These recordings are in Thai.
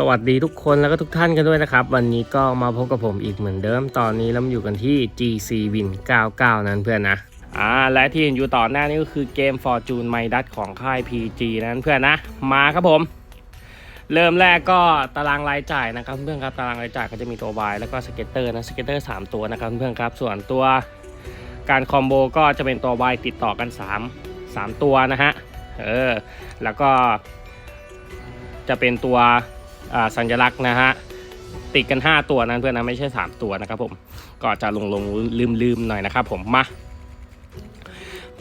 สวัสดีทุกคนแล้วก็ทุกท่านกันด้วยนะครับ วันนี้ก็มาพบกับผมอีกเหมือนเดิม ตอนนี้เราอยู่กันที่ GC Win 99 นั้นเพื่อนนะอ่าและที่เห็นอยู่ต่อหน้านี้ก็คือเกม Fortune m i d a s ของค่าย PG นั้นเพื่อนนะ มาครับผม เริ่มแรกก็ตารางรายจ่ายนะครับเพื่อนครับตารางรายจ่ายก็จะมีตัว Y แล้วก็สเก็ตเตอร์นะสเก็ตเตอร์3ตัวนะครับเพื่อนครับส่วนตัวการคอมโบก็จะเป็นตัว Y ติดต่อกัน 3 3 ตัวนะฮะเออแล้วก็จะเป็นตัว สัญลักษณ์นะฮะติดกัน 5 ตัวนั้นเพื่อนนะไม่ใช่ 3 ตัวนะครับผมก็จะลงลงลืมลืมหน่อยนะครับผมมา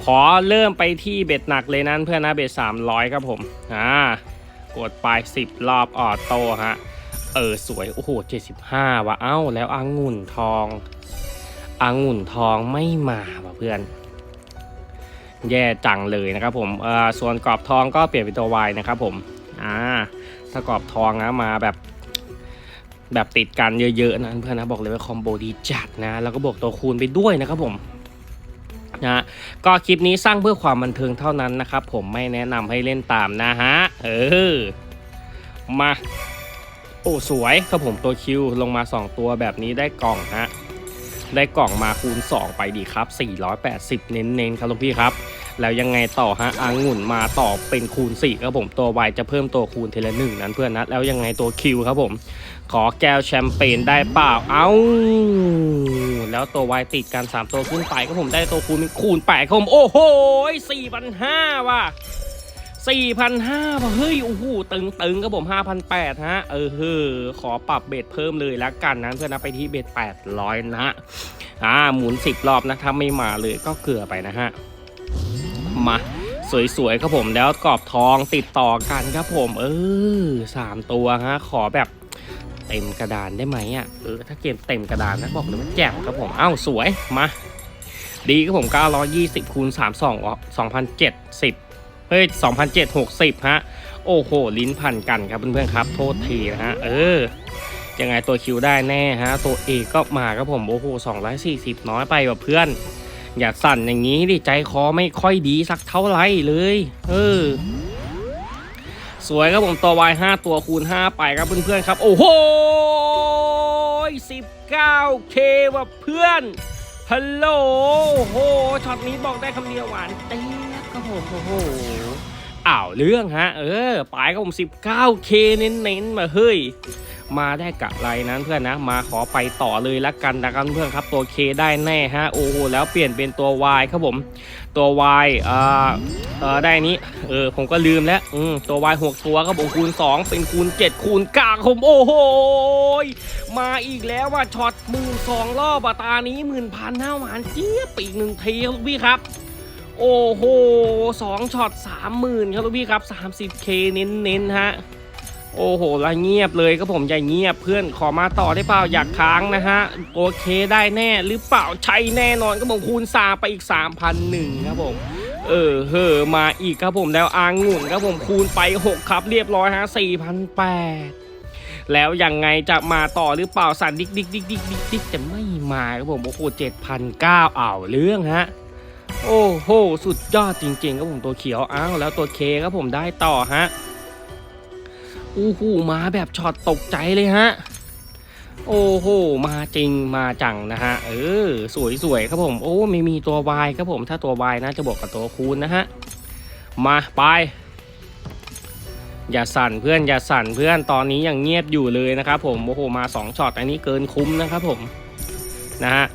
ขอเริ่มไปที่เบ็ดหนักเลยนั้นเพื่อนนะเบ็ด300 ครับผมอ่ากดไป10 รอบออโต้ฮะเออสวยโอ้โห75ว่ะเอ้าแล้วอางุ่นทองอางุ่นทองไม่มาว่ะเพื่อน แย่จังเลยนะครับผมเอ่อส่วนกรอบทองก็เปลี่ยนเป็นตัว Y นะครับผมอ่า ถ้ากอบทองนะมาแบบ แบบติดกันเยอะๆนะเพื่อนนะบอกเลยว่าคอมโบดีจัดนะ แล้วก็บวกตัวคูณไปด้วยนะครับผมนะก็คลิปนี้สร้างเพื่อความบันเทิงเท่านั้นนะครับผมไม่แนะนำให้เล่นตามนะฮะเออมาโอ้สวยครับผมตัวคิวลงมา 2 ตัวแบบนี้ได้กล่องฮะได้กล่องมาคูณ 2 ไปดีครับ 480 เน้นๆครับลูกพี่ครับ แล้วยังไงต่อฮะอางุ่นมาต่อเป็นคูณ4ครับผมตัว Y จะเพิ่มตัวคูณเทละหนึ่งนั้นเพื่อนนะแล้วยังไงตัวคิวครับผม ขอแก้วแชมเปญได้เปล่าเอ้าแล้วตัว Y ติดกัน 3 ตัวขึ้นไปครับผมได้ตัวคูณเป็นคูณ8ครับผมโอ้โห4,500ว่ะ4,500ว่ะเฮ้ย โอ้โห ตึงตึงครับผม 5,800 ฮะ เออเฮ้อขอปรับเบ็ดเพิ่มเลยแล้วกันนะเพื่อนนะไปที่เบ็ด800 นะฮะ อ่า หมุน 10 รอบนะ ถ้าไม่มาเลยก็เกลือไปนะฮะ มาสวยๆครับผมแล้วกรอบทองติดต่อกันครับผม เออสามตัวฮะขอแบบเต็มกระดานได้ไหมอะเออถ้าเกมเต็มกระดานนะบอกเลยว่าแจ่มครับผมเอ้าสวยมาดีครับผม 920คูณ32 2,070เฮ้ย2,760 ฮะ โอ้โห ลิ้นพันกันครับเพื่อนๆครับ โทษทีนะฮะ เออ ยังไงตัวคิวได้แน่ฮะ ตัวเอก็มาครับผม โอ้โห 240 น้อยไปกว่าเพื่อน อย่าสั่นอย่างนี้ดิใจคอไม่ค่อยดีสักเท่าไหร่เลย เออ สวยครับผมตัววาย5ตัวคูณ5ไปครับเพื่อนๆครับ โอ้โห 19k ว่ะเพื่อนฮัลโหลโอ้โหช็อตนี้บอกได้คำเดียวหวานเตี้ยครับผมโอ้โหอ้าวเรื่องฮะ เออไปครับผม 19k เน้นๆมาเฮ้ย มาได้กะไรนั้นเพื่อนนะ มาขอไปต่อเลยละกันนะครับเพื่อนครับตัว K ได้แน่ฮะโอ้โหแล้วเปลี่ยนเป็นตัว Y ครับผมตัว Y อ่าเออได้นี้เออผมก็ลืมแล้วอืมตัว Y 6ตัวครับผมคูณ 2 เป็นคูณ 7 คูณ9ครับผมโอ้โหมาอีกแล้วว่าช็อตหมื่นสองรอบตานี้หมื่นพันห้าหวานเจี๊ยบอีกหนึ่งทีครับพี่ครับโอ้โหสองช็อตสามหมื่นครับลูกพี่ครับ 30k เน้นๆฮะ โอ้โหแล้วเงียบเลยครับผมอย่เงียบเพื่อนขอมาต่อได้เปล่าอยากค้างนะฮะ โอเคได้แน่หรือเปล่าใช่แน่นอนครับผมคูณสาไปอีก 3,001ครับผมเออเฮอมาอีกครับผมแล้วอางุ่นครับผมคูณไป 6 ครับเรียบร้อยฮะ4,008แล้วยังไงจะมาต่อหรือเปล่าสันดิกดิกดิกดิกดิกดิกจะไม่มาครับผมโอ้โห7,009อ้าวเรื่องฮะโอ้โหสุดยอดจริงๆครับผมตัวเขียวอ้าวแล้วตัวเคครับผมได้ต่อฮะ อู้หูมาแบบช็อตตกใจเลยฮะ โอ้โห มาจริงมาจังนะฮะ เออ สวยๆครับผม โอ้ไม่มีตัว Y ครับผม ถ้าตัว Y นะจะบวกกับตัวคูณนะฮะ มาไป อย่าสั่นเพื่อนอย่าสั่นเพื่อนตอนนี้ยังเงียบอยู่เลยนะครับผม โอ้โห มา2ช็อตอันนี้เกินคุ้มนะครับผม นะฮะ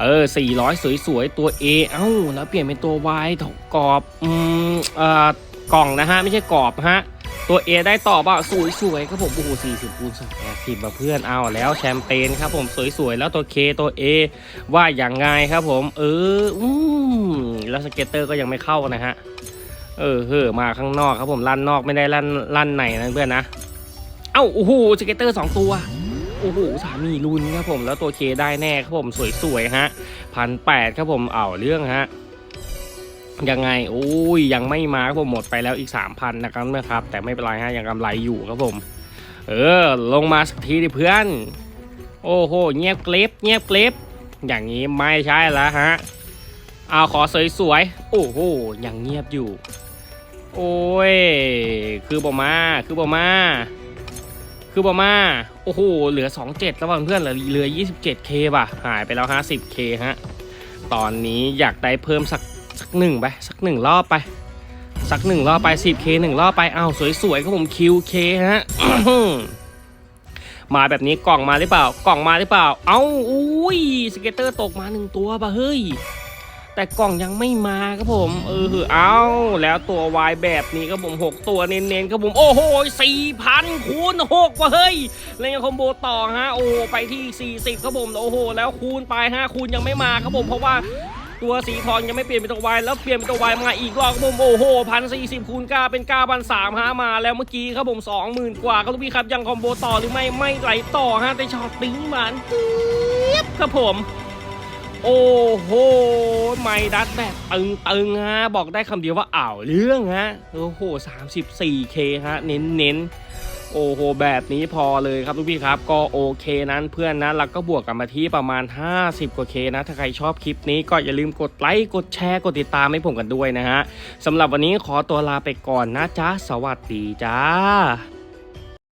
เออ 400 สวยๆ ตัว A เอ้า แล้วเปลี่ยนเป็นตัว Y ถกกรอบ อืม เอ่อ กล่องนะฮะ ไม่ใช่กรอบฮะ ตัว A ได้ต่อเปล่าสวยๆครับผมโอ้โห40คูณ2 80มาเพื่อนเอาแล้วแชมเปญครับผมสวยๆแล้วตัว K ตัว A ว่าอย่างไงครับผม เอออืมแล้วสเก็ตเตอร์ก็ยังไม่เข้านะฮะเออเฮ้อมาข้างนอกครับผมลั่นนอกไม่ได้ลั่นลั่นในนะเพื่อนนะเอ้าโอ้โหสเก็ตเตอร์สองตัวโอ้โหสามีรุนครับผมแล้วตัวเคได้แน่ครับผมสวยๆฮะพันแปดครับผมเอาเรื่องฮะ ยังไงโอ้ยยังไม่มาครับผมหมดไปแล้วอีก 3,000 นะครับนะครับ แต่ไม่เป็นไรฮะยังกำไรอยู่ครับผม เออ ลงมาสักทีดิเพื่อน โอ้โห เงียบเกล็บเงียบเกล็บอย่างนี้ไม่ใช่แล้วฮะเอาขอสวยๆโอ้โหยังเงียบอยู่ โอ้ย คือบอมาคือบอมา คือประมา โอ้โหเหลือ 27แล้วเพื่อนเหลือเหลือ 27k ป่ะ หายไปแล้ว 50k ฮะตอนนี้อยากได้เพิ่มสัก สักหนึ่งไป สักหนึ่งรอบไป สักหนึ่งรอบไป 10k หนึ่งรอบไปอ้าวสวยๆครับผม QK ฮะมาแบบนี้กล่องมาหรือเปล่า กล่องมาหรือเปล่า เอ้าอุ้ยสเก็ตเตอร์ตกมาหนึ่งตัวป่ะเฮ้ย แต่กล่องยังไม่มาครับผม เออเอาแล้วตัววายแบบนี้ครับผม 6 ตัวเน้นๆครับผม โอ้โห4,000คูณ6ว่ะเฮ้ยเล่นคอมโบต่อฮะ โอ้ไปที่ 40ครับผม โอ้โห แล้วคูณไปฮะคูณยังไม่มาครับผมเพราะว่า ตัวสีทองยังไม่เปลี่ยนเป็นตัววายแล้วเปลี่ยนเป็นตัววายมาอีกรอบครับผมโอ้โหพันสี่สิบคูณเก้าเป็นเก้าพันสามฮะมาแล้วเมื่อกี้ครับผมสองหมื่นกว่าครับลูกพี่ครับยังคอมโบต่อหรือไม่ไม่ไหลต่อฮะแต่ช็อตปิ้งหมันเจี๊ยบครับผมโอ้โห ไม่ดัดแบบตึงตึงๆฮะ บอกได้คำเดียวว่าอ่าวเรื่องฮะ โอ้โห 34K ฮะ เน้นเน้น โอ้โหแบบนี้พอเลยครับทุกพี่ครับ ก็โอเคนั้นเพื่อนนะแล้วก็บวกกันมาที่ประมาณ 50 กว่าเคนะ ถ้าใครชอบคลิปนี้ก็อย่าลืมกดไลค์กดแชร์กดติดตามให้ผมกันด้วยนะฮะสำหรับวันนี้ขอตัวลาไปก่อนนะจ๊ะ สวัสดีจ้า